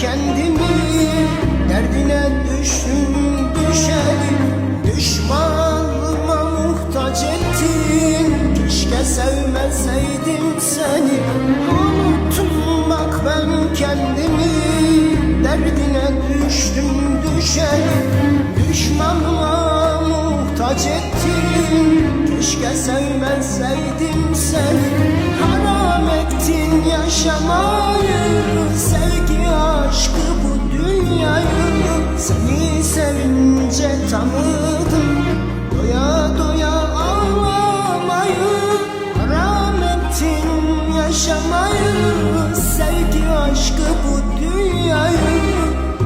kendimi. Derdine düştüm düşerim. Düşmanıma muhtaç ettin. Keşke sevmeseydim seni. Unuttum bak ben kendimi. Derdine düştüm düşerim. Düşmanıma muhtaç ettin. Keşke sevmeseydim seni. Haram ettin yaşamayı sevince tanıdım. Doya doya ağlamayı Haram ettin yaşamayı Sevgi aşkı bu dünyayı.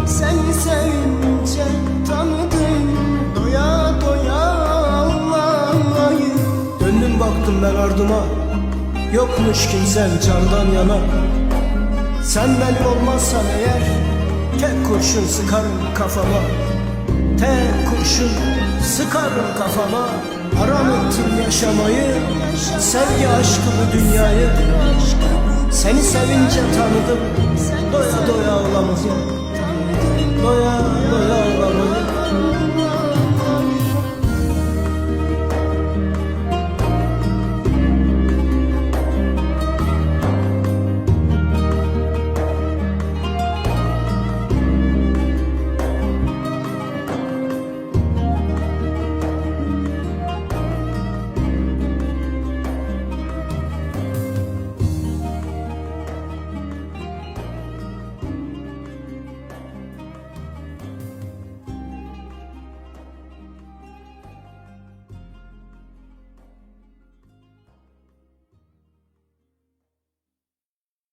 Seni sevince tanıdım. Doya doya ağlamayı. Döndüm baktım ben ardıma Yokmuş kimsem candan yana. Sen benim olmazsan eğer Tek kurşun sıkarım kafama Kurşun sıkarım kafama. Haram ettin yaşamayı. Sevgi aşkı bu dünyayı. Seni sevince tanıdım. Doya doya ağlamadım Doya